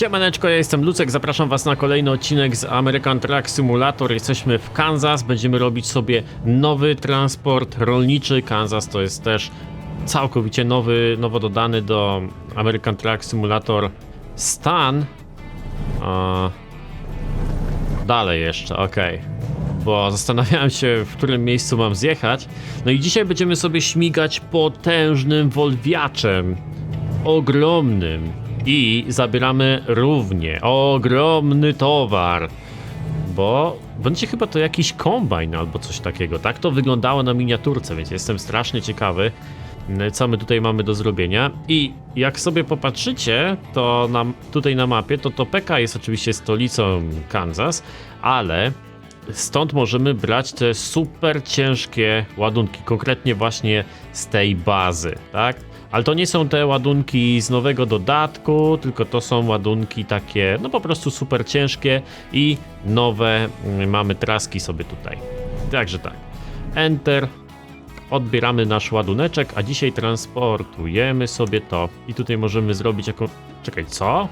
Siemaneczko, ja jestem Lucek, zapraszam was na kolejny odcinek z American Truck Simulator. Jesteśmy w Kansas, będziemy robić sobie nowy transport rolniczy. Kansas to jest też całkowicie nowy, nowo dodany do American Truck Simulator stan. A... Dalej jeszcze, okej. Bo zastanawiałem się, w którym miejscu mam zjechać. No i dzisiaj będziemy sobie śmigać potężnym wolwiaczem. Ogromnym. I zabieramy równie ogromny towar. Bo będzie chyba to jakiś kombajn albo coś takiego. Tak to wyglądało na miniaturce, więc jestem strasznie ciekawy, m, co my tutaj mamy do zrobienia. I jak sobie popatrzycie, to na, tutaj na mapie, to Topeka jest oczywiście stolicą Kansas, ale stąd możemy brać te super ciężkie ładunki, konkretnie właśnie z tej bazy, tak? Ale to nie są te ładunki z nowego dodatku, tylko to są ładunki takie, no po prostu super ciężkie i nowe mm, mamy traski sobie tutaj. Także tak. Enter. Odbieramy nasz ładuneczek, a dzisiaj transportujemy sobie to. I tutaj możemy zrobić jaką... Czekaj, co?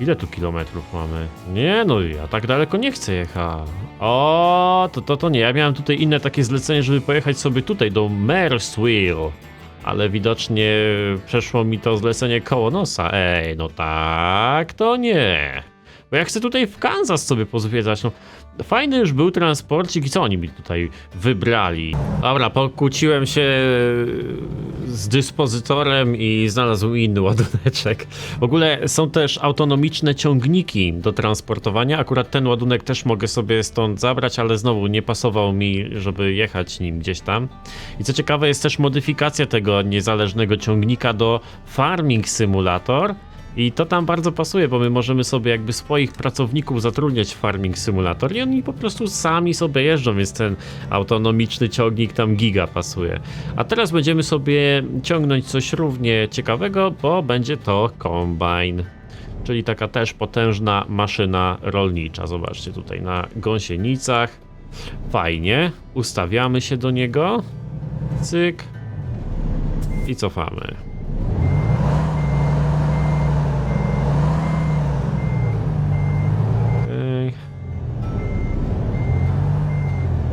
Ile tu kilometrów mamy? Nie no, ja tak daleko nie chcę jechać. O, to, to, to nie. Ja miałem tutaj inne takie zlecenie, żeby pojechać sobie tutaj do Merswil. Ale widocznie przeszło mi to zlecenie koło nosa. Ej, no tak, to nie. Bo ja chcę tutaj w Kansas sobie pozwiedzać. No, fajny już był transporcik i co oni mi tutaj wybrali? Dobra, pokłóciłem się z dyspozytorem i znalazł inny ładuneczek. W ogóle są też autonomiczne ciągniki do transportowania. Akurat ten ładunek też mogę sobie stąd zabrać, ale znowu nie pasował mi, żeby jechać nim gdzieś tam. I co ciekawe, jest też modyfikacja tego niezależnego ciągnika do Farming Simulator. I to tam bardzo pasuje, bo my możemy sobie jakby swoich pracowników zatrudniać w Farming Simulator i oni po prostu sami sobie jeżdżą, więc ten autonomiczny ciągnik tam giga pasuje. A teraz będziemy sobie ciągnąć coś równie ciekawego, bo będzie to kombajn. Czyli taka też potężna maszyna rolnicza. Zobaczcie tutaj na gąsienicach. Fajnie. Ustawiamy się do niego. Cyk. I cofamy. Okej.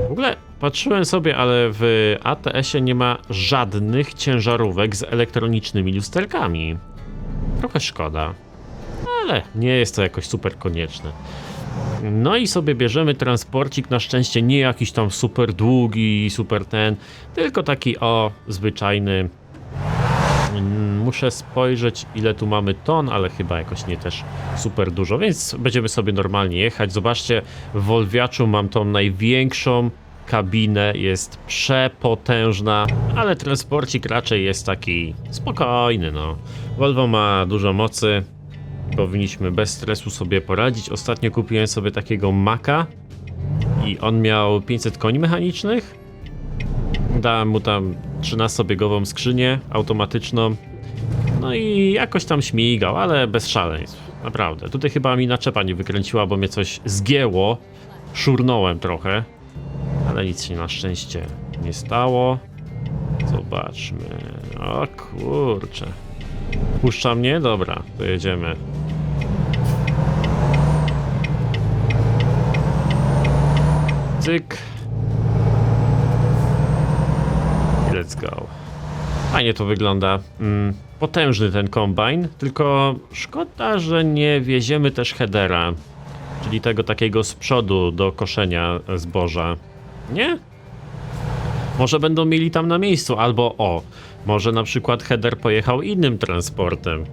W ogóle patrzyłem sobie, ale w ATS-ie nie ma żadnych ciężarówek z elektronicznymi lusterkami. Trochę szkoda, ale nie jest to jakoś super konieczne. No i sobie bierzemy transporcik, na szczęście nie jakiś tam super długi, super ten, tylko taki o, zwyczajny. Mm, Muszę spojrzeć ile tu mamy ton, ale chyba jakoś nie też super dużo, więc będziemy sobie normalnie jechać. Zobaczcie, w Wolwiaczu mam tą największą kabinę, jest przepotężna, ale transporcik raczej jest taki spokojny, no. Volvo ma dużo mocy, powinniśmy bez stresu sobie poradzić. Ostatnio kupiłem sobie takiego Maka i on miał 500 koni mechanicznych. Dałem mu tam 13-biegową skrzynię automatyczną. No i jakoś tam śmigał, ale bez szaleństw. Naprawdę. Tutaj chyba mi naczepa nie wykręciła, bo mnie coś zgięło. Szurnąłem trochę. Ale nic się na szczęście nie stało. Zobaczmy. O kurczę. Puszcza mnie? Dobra, to jedziemy. Cyk. Let's go. Fajnie to wygląda. Mm, potężny ten kombajn, tylko szkoda, że nie wieziemy też headera, czyli tego takiego z przodu do koszenia zboża. Nie? Może będą mieli tam na miejscu, albo o, może na przykład header pojechał innym transportem.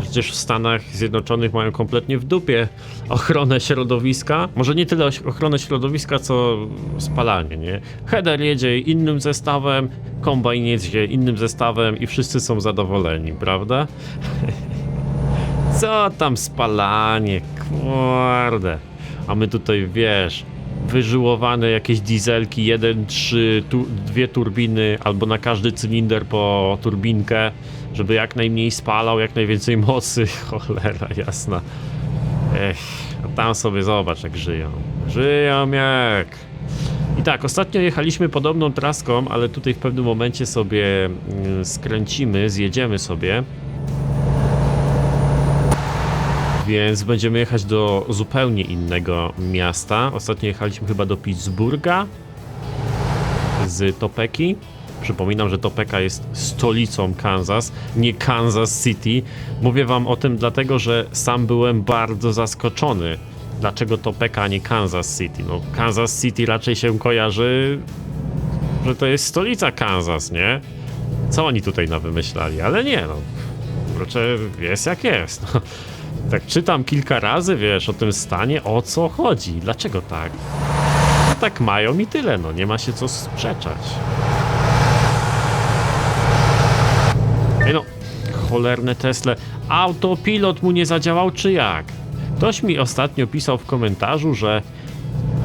Przecież w Stanach Zjednoczonych mają kompletnie w dupie ochronę środowiska. Może nie tyle ochronę środowiska, co spalanie, nie? Header jedzie innym zestawem, kombajn jedzie innym zestawem i wszyscy są zadowoleni, prawda? Co tam spalanie, kurde. A my tutaj, wiesz, wyżyłowane jakieś dieselki, jeden, trzy, tu, dwie turbiny, albo na każdy cylinder po turbinkę, żeby jak najmniej spalał, jak najwięcej mocy. Cholera jasna. Ech, a tam sobie zobacz jak żyją. Żyją jak... I tak, ostatnio jechaliśmy podobną traską, ale tutaj w pewnym momencie sobie mm, skręcimy, zjedziemy sobie. Więc będziemy jechać do zupełnie innego miasta. Ostatnio jechaliśmy chyba do Pittsburgha z Topeki. Przypominam, że Topeka jest stolicą Kansas, nie Kansas City. Mówię wam o tym dlatego, że sam byłem bardzo zaskoczony. Dlaczego Topeka, a nie Kansas City? No, Kansas City raczej się kojarzy, że to jest stolica Kansas, nie? Co oni tutaj nawymyślali? Ale nie, no. Kurczę, jest jak jest. No. Tak czytam kilka razy, wiesz, o tym stanie, o co chodzi, dlaczego tak? Tak mają i tyle, no, nie ma się co sprzeczać. Ej no, cholerne Tesla. Autopilot mu nie zadziałał, czy jak? Ktoś mi ostatnio pisał w komentarzu, że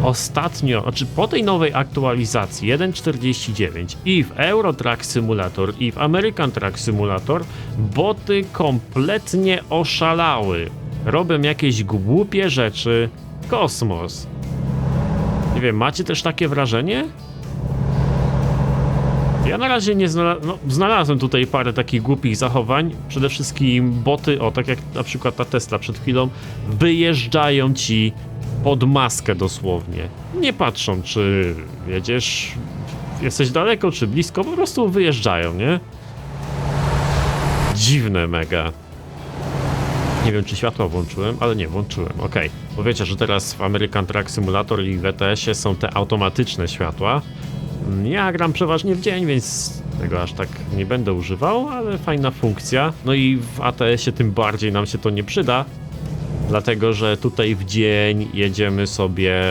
ostatnio, znaczy po tej nowej aktualizacji 1.49 i w Euro Truck Simulator i w American Truck Simulator boty kompletnie oszalały. Robią jakieś głupie rzeczy. Kosmos. Nie wiem, macie też takie wrażenie? Ja na razie nie znalazłem, no, znalazłem tutaj parę takich głupich zachowań. Przede wszystkim boty, o tak jak na przykład ta Tesla przed chwilą, wyjeżdżają ci pod maskę dosłownie. Nie patrzą, czy jedziesz, jesteś daleko, czy blisko, po prostu wyjeżdżają, nie? Dziwne mega. Nie wiem, czy światła włączyłem, ale nie, włączyłem, okej. Bo wiecie, że teraz w American Truck Simulator i w ETS-ie są te automatyczne światła. Ja gram przeważnie w dzień, więc tego aż tak nie będę używał, ale fajna funkcja. No i w ATS-ie tym bardziej nam się to nie przyda, dlatego że tutaj w dzień jedziemy sobie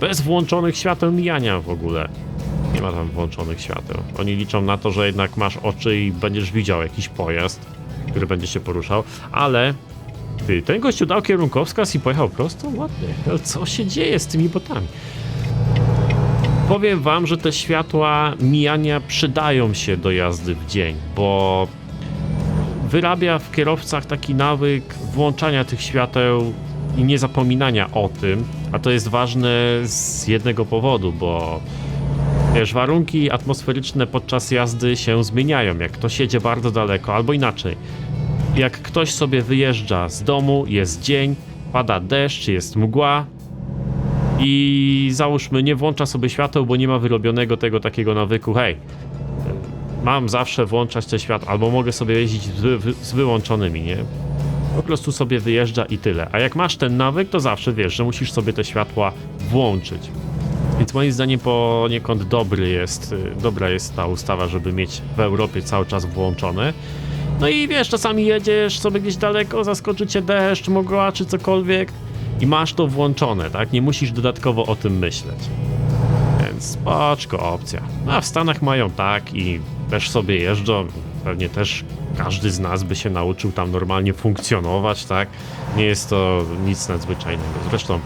bez włączonych świateł mijania w ogóle. Nie ma tam włączonych świateł. Oni liczą na to, że jednak masz oczy i będziesz widział jakiś pojazd, który będzie się poruszał, ale ty, ten gościu dał kierunkowskaz i pojechał prosto? Ładnie. Co się dzieje z tymi botami? Powiem wam, że te światła mijania przydają się do jazdy w dzień, bo wyrabia w kierowcach taki nawyk włączania tych świateł i nie zapominania o tym, a to jest ważne z jednego powodu, bo wiesz, warunki atmosferyczne podczas jazdy się zmieniają, jak ktoś jedzie bardzo daleko, albo inaczej. Jak ktoś sobie wyjeżdża z domu, jest dzień, pada deszcz, jest mgła, i załóżmy nie włącza sobie świateł, bo nie ma wyrobionego tego takiego nawyku, hej, mam zawsze włączać te światła, albo mogę sobie jeździć z, wy, z wyłączonymi, nie? Po prostu sobie wyjeżdża i tyle. A jak masz ten nawyk, to zawsze wiesz, że musisz sobie te światła włączyć. Więc moim zdaniem poniekąd dobry jest, y, dobra jest ta ustawa, żeby mieć w Europie cały czas włączone. No i wiesz, czasami jedziesz sobie gdzieś daleko, zaskoczy cię deszcz, mgła czy cokolwiek i masz to włączone, tak? Nie musisz dodatkowo o tym myśleć. Więc spoczko opcja. A w Stanach mają tak i też sobie jeżdżą. Pewnie też każdy z nas by się nauczył tam normalnie funkcjonować, tak? Nie jest to nic nadzwyczajnego. Zresztą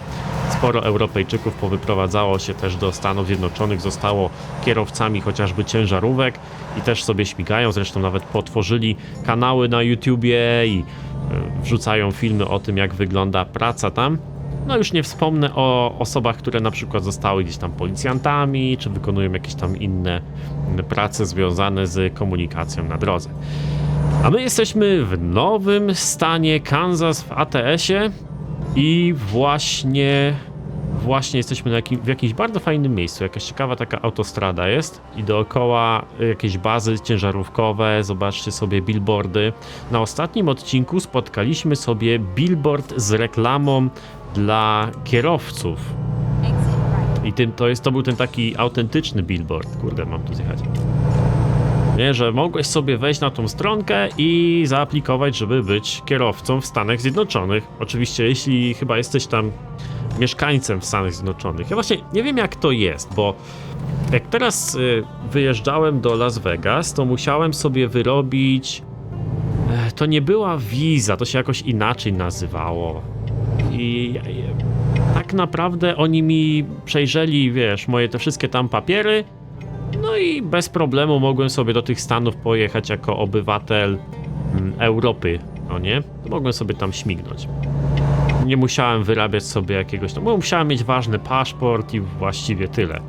sporo Europejczyków powyprowadzało się też do Stanów Zjednoczonych, zostało kierowcami chociażby ciężarówek i też sobie śmigają. Zresztą nawet potworzyli kanały na YouTubie i e, wrzucają filmy o tym, jak wygląda praca tam. No już nie wspomnę o osobach, które na przykład zostały gdzieś tam policjantami, czy wykonują jakieś tam inne prace związane z komunikacją na drodze. A my jesteśmy w nowym stanie Kansas w ATS-ie i właśnie właśnie jesteśmy jakim, w jakimś bardzo fajnym miejscu. Jakaś ciekawa taka autostrada jest i dookoła jakieś bazy ciężarówkowe. Zobaczcie sobie billboardy. Na ostatnim odcinku spotkaliśmy sobie billboard z reklamą dla kierowców. I tym, to, jest, to był ten taki autentyczny billboard. Kurde, mam tu zjechać. Nie, że mogłeś sobie wejść na tą stronkę i zaaplikować, żeby być kierowcą w Stanach Zjednoczonych. Oczywiście, jeśli chyba jesteś tam mieszkańcem w Stanach Zjednoczonych. Ja właśnie nie wiem, jak to jest, bo jak teraz y, wyjeżdżałem do Las Vegas, to musiałem sobie wyrobić. E, to nie była wiza, to się jakoś inaczej nazywało. I tak naprawdę oni mi przejrzeli, wiesz, moje te wszystkie tam papiery. No i bez problemu mogłem sobie do tych Stanów pojechać jako obywatel mm, Europy, no nie? Mogłem sobie tam śmignąć. Nie musiałem wyrabiać sobie jakiegoś tam, bo musiałem mieć ważny paszport i właściwie tyle.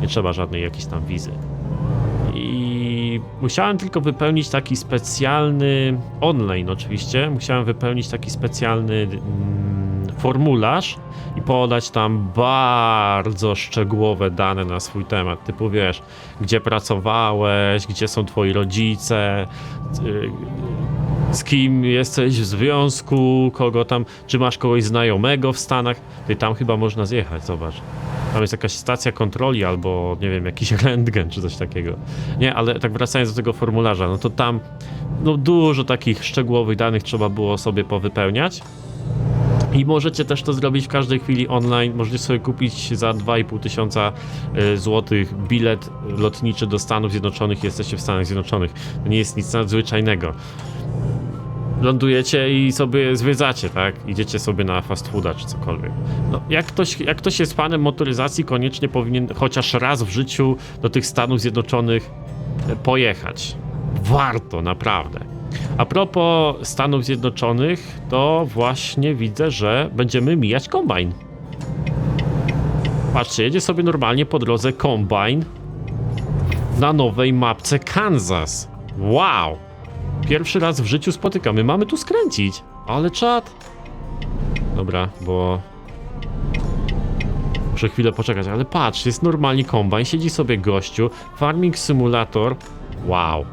Nie trzeba żadnej jakiejś tam wizy. I musiałem tylko wypełnić taki specjalny, online oczywiście, musiałem wypełnić taki specjalny mm, formularz i podać tam bardzo szczegółowe dane na swój temat, typu wiesz, gdzie pracowałeś, gdzie są twoi rodzice, y, z kim jesteś w związku, kogo tam, czy masz kogoś znajomego w Stanach, ty tam chyba można zjechać, zobacz. Tam jest jakaś stacja kontroli albo, nie wiem, jakiś rentgen czy coś takiego. Nie, ale tak wracając do tego formularza, no to tam no dużo takich szczegółowych danych trzeba było sobie powypełniać. I możecie też to zrobić w każdej chwili online. Możecie sobie kupić za 2,5 tysiąca y, złotych bilet lotniczy do Stanów Zjednoczonych. Jesteście w Stanach Zjednoczonych. To nie jest nic nadzwyczajnego. Lądujecie i sobie zwiedzacie, tak? Idziecie sobie na fast fooda czy cokolwiek. No, jak ktoś, jak ktoś jest fanem motoryzacji, koniecznie powinien chociaż raz w życiu do tych Stanów Zjednoczonych e, pojechać. Warto, naprawdę. A propos Stanów Zjednoczonych, to właśnie widzę, że będziemy mijać kombajn. Patrzcie, jedzie sobie normalnie po drodze kombajn na nowej mapce Kansas. Wow! Pierwszy raz w życiu spotykamy. Mamy tu skręcić. Ale czad. Dobra, bo... Muszę chwilę poczekać, ale patrz, jest normalnie kombajn, siedzi sobie gościu, Farming Simulator. Wow.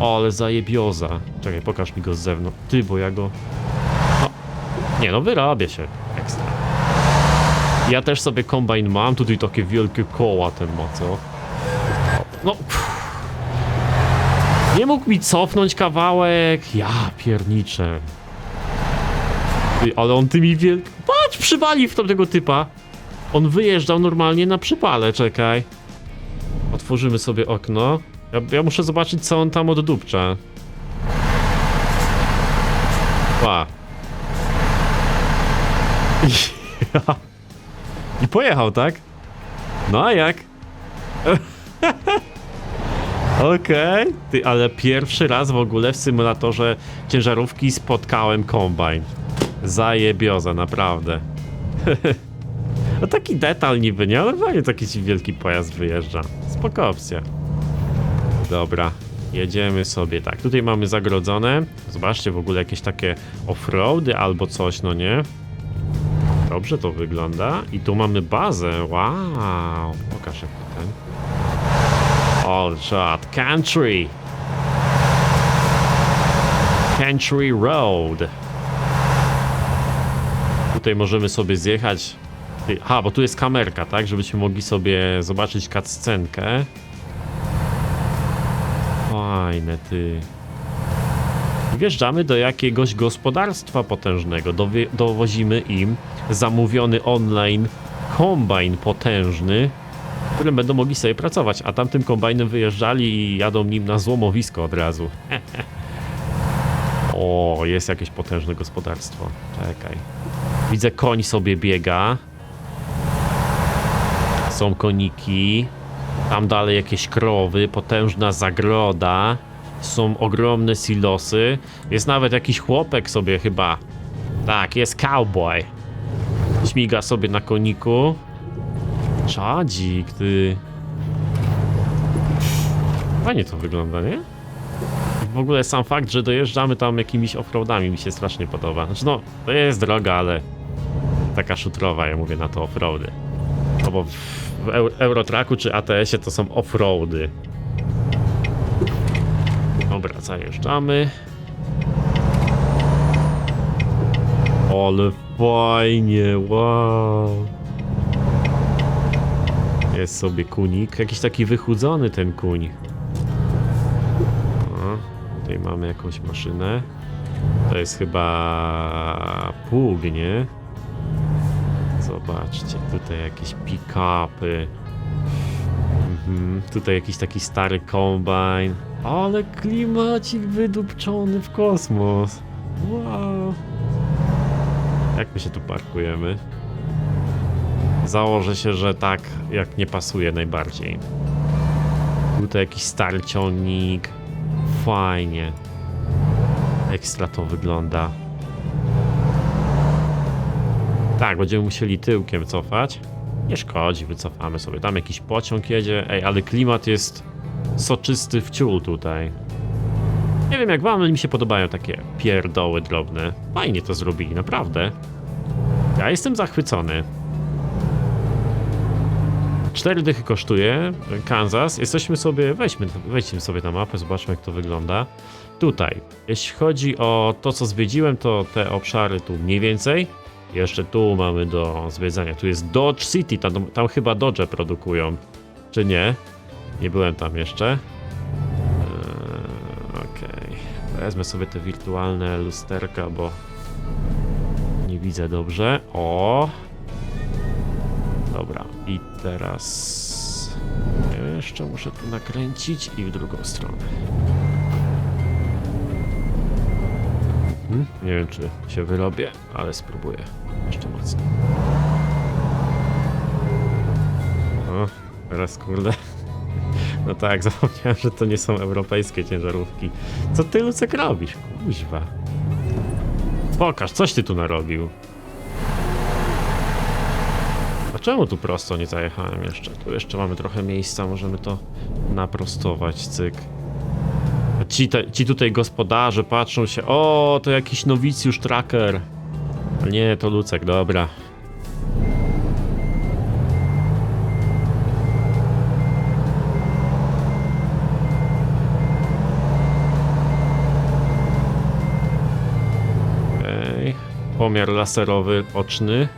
O, ale zajebioza. Czekaj, pokaż mi go z zewnątrz. Ty, bo ja go... No. Nie no, wyrabia się. Ekstra. Ja też sobie kombajn mam, tutaj takie wielkie koła ten ma, co? No... Pff. Nie mógł mi cofnąć kawałek. Ja pierniczę. Ale on tymi wiel... Patrz, przywali w to tego typa. On wyjeżdżał normalnie na przypale, czekaj. Otworzymy sobie okno. Ja, ja muszę zobaczyć, co on tam oddupcza. Ła. I pojechał, tak? No a jak? Okej. Ty, ale pierwszy raz w ogóle w symulatorze ciężarówki spotkałem kombajn. Zajebioza, naprawdę. no taki detal niby, nie? Ale fajnie taki wielki pojazd wyjeżdża. Spoko opcja. Dobra, jedziemy sobie tak. Tutaj mamy zagrodzone. Zobaczcie w ogóle jakieś takie offroady albo coś, no nie? Dobrze to wygląda. I tu mamy bazę. Wow. Pokaż jak ten. All shot. Country. Country Road. Tutaj możemy sobie zjechać. Aha, bo tu jest kamerka, tak? Żebyśmy mogli sobie zobaczyć cutscenkę. Fajne, ty. Wjeżdżamy do jakiegoś gospodarstwa potężnego. Dowie- dowozimy im zamówiony online kombajn potężny, którym będą mogli sobie pracować. A tamtym kombajnem wyjeżdżali i jadą nim na złomowisko od razu. o, jest jakieś potężne gospodarstwo. Czekaj. Widzę, koń sobie biega. Są koniki. Tam dalej jakieś krowy, potężna zagroda. Są ogromne silosy. Jest nawet jakiś chłopek sobie chyba. Tak, jest cowboy. Śmiga sobie na koniku. Czadzik, ty. Fajnie to wygląda, nie? W ogóle sam fakt, że dojeżdżamy tam jakimiś offroadami mi się strasznie podoba. Znaczy no, to jest droga, ale taka szutrowa, ja mówię na to offroady. No bo w, w Eu- Eurotraku czy ATS-ie to są offroady. Dobra, zajeżdżamy. Ale fajnie, wow. Jest sobie kunik. Jakiś taki wychudzony ten kuń. O, tutaj mamy jakąś maszynę. To jest chyba pług, nie? Zobaczcie, tutaj jakieś pick-upy. Mhm, tutaj jakiś taki stary kombajn. Ale klimacik wydupczony w kosmos. Wow. Jak my się tu parkujemy? Założę się, że tak, jak nie pasuje najbardziej. Tutaj jakiś stary ciągnik. Fajnie. Ekstra to wygląda. Tak, będziemy musieli tyłkiem cofać. Nie szkodzi, wycofamy sobie. Tam jakiś pociąg jedzie. Ej, ale klimat jest soczysty wciół tutaj. Nie wiem jak wam, ale mi się podobają takie pierdoły drobne. Fajnie to zrobili, naprawdę. Ja jestem zachwycony. Cztery dychy kosztuje Kansas. Jesteśmy sobie, weźmy, wejdźmy sobie na mapę, zobaczmy jak to wygląda. Tutaj, jeśli chodzi o to co zwiedziłem, to te obszary tu mniej więcej. Jeszcze tu mamy do zwiedzania. Tu jest Dodge City, tam, tam chyba Dodge produkują. Czy nie? Nie byłem tam jeszcze. Eee, Okej. Wezmę sobie te wirtualne lusterka, bo nie widzę dobrze. O! Dobra, i teraz jeszcze muszę tu nakręcić i w drugą stronę. Mhm. Nie wiem, czy się wyrobię, ale spróbuję jeszcze mocniej. O, teraz kurde. No tak, zapomniałem, że to nie są europejskie ciężarówki. Co ty, Lucek, robisz? Kuźwa. Pokaż, coś ty tu narobił. A czemu tu prosto nie zajechałem jeszcze? Tu jeszcze mamy trochę miejsca, możemy to naprostować, cyk. Ci, te, ci tutaj gospodarze patrzą się, o, to jakiś nowicjusz tracker. Nie, to Lucek, dobra. Pomiar laserowy oczny.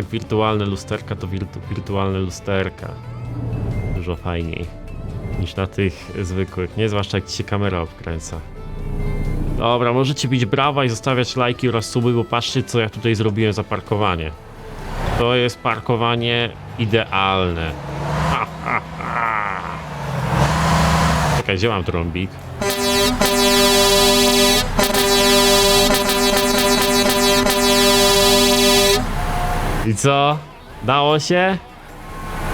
Jednak wirtualne lusterka to wirtu wirtualne lusterka. Dużo fajniej niż na tych zwykłych, nie? Zwłaszcza jak ci się kamera obkręca. Dobra, możecie bić brawa i zostawiać lajki oraz suby, bo patrzcie co ja tutaj zrobiłem za parkowanie. To jest parkowanie idealne. Ha, ha, ha. Czekaj, gdzie mam trąbik? I co? Dało się?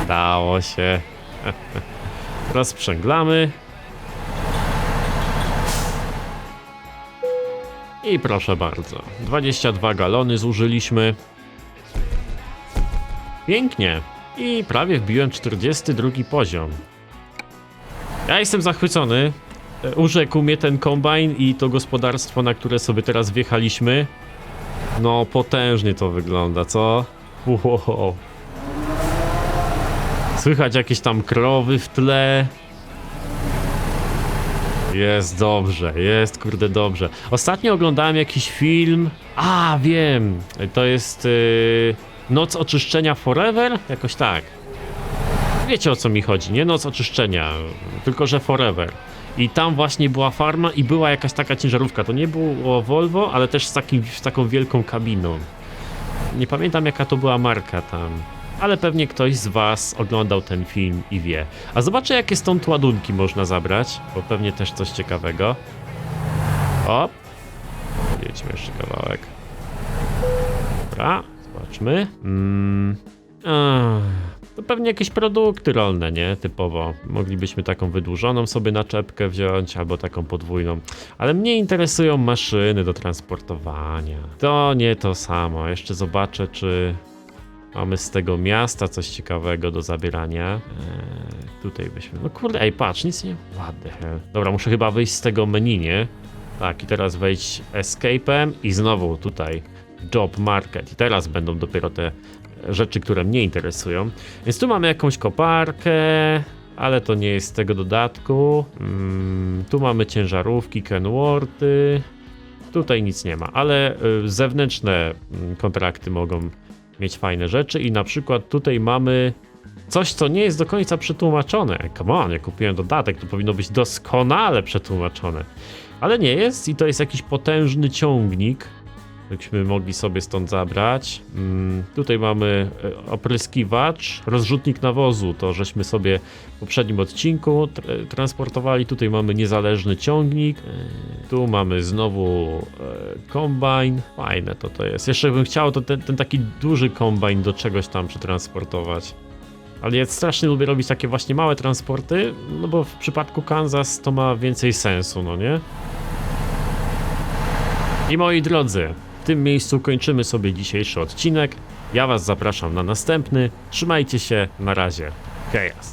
Dało się. Rozprzęglamy. I proszę bardzo. 22 galony zużyliśmy. Pięknie. I prawie wbiłem 42 poziom. Ja jestem zachwycony. E, Urzekł mnie ten kombajn i to gospodarstwo, na które sobie teraz wjechaliśmy. No, potężnie to wygląda, co? Wow. Słychać jakieś tam krowy w tle. Jest dobrze, jest kurde dobrze. Ostatnio oglądałem jakiś film. A, wiem. To jest yy, Noc Oczyszczenia Forever? Jakoś tak. Wiecie o co mi chodzi, nie? Noc Oczyszczenia, tylko że Forever. I tam właśnie była farma i była jakaś taka ciężarówka. To nie było Volvo, ale też z, takim, z taką wielką kabiną. Nie pamiętam jaka to była marka tam. Ale pewnie ktoś z was oglądał ten film i wie. A zobaczę jakie stąd ładunki można zabrać, bo pewnie też coś ciekawego. O! Jedźmy jeszcze kawałek. Dobra, zobaczmy. Mm. Ach, to pewnie jakieś produkty rolne, nie? Typowo. Moglibyśmy taką wydłużoną sobie naczepkę wziąć, albo taką podwójną. Ale mnie interesują maszyny do transportowania. To nie to samo. Jeszcze zobaczę, czy mamy z tego miasta coś ciekawego do zabierania. Eee, tutaj byśmy... No kurde, ej, patrz, nic nie... What the hell. Dobra, muszę chyba wyjść z tego menu, nie? Tak, i teraz wejść escape'em i znowu tutaj job market. I teraz będą dopiero te rzeczy, które mnie interesują. Więc tu mamy jakąś koparkę, ale to nie jest z tego dodatku. Mm, tu mamy ciężarówki, Kenworthy. Tutaj nic nie ma, ale y, zewnętrzne mm, kontrakty mogą mieć fajne rzeczy i na przykład tutaj mamy coś, co nie jest do końca przetłumaczone. Come on, ja kupiłem dodatek, to powinno być doskonale przetłumaczone. Ale nie jest i to jest jakiś potężny ciągnik, byśmy mogli sobie stąd zabrać. Mm, tutaj mamy e, opryskiwacz, rozrzutnik nawozu, to żeśmy sobie w poprzednim odcinku tr- transportowali. Tutaj mamy niezależny ciągnik. E, Tu mamy znowu e, kombajn. Fajne to to jest. Jeszcze bym chciał to ten, ten taki duży kombajn do czegoś tam przetransportować. Ale ja strasznie lubię robić takie właśnie małe transporty, no bo w przypadku Kansas to ma więcej sensu, no nie? I moi drodzy, tym miejscu kończymy sobie dzisiejszy odcinek. Ja Was zapraszam na następny. Trzymajcie się, na razie. Hejas.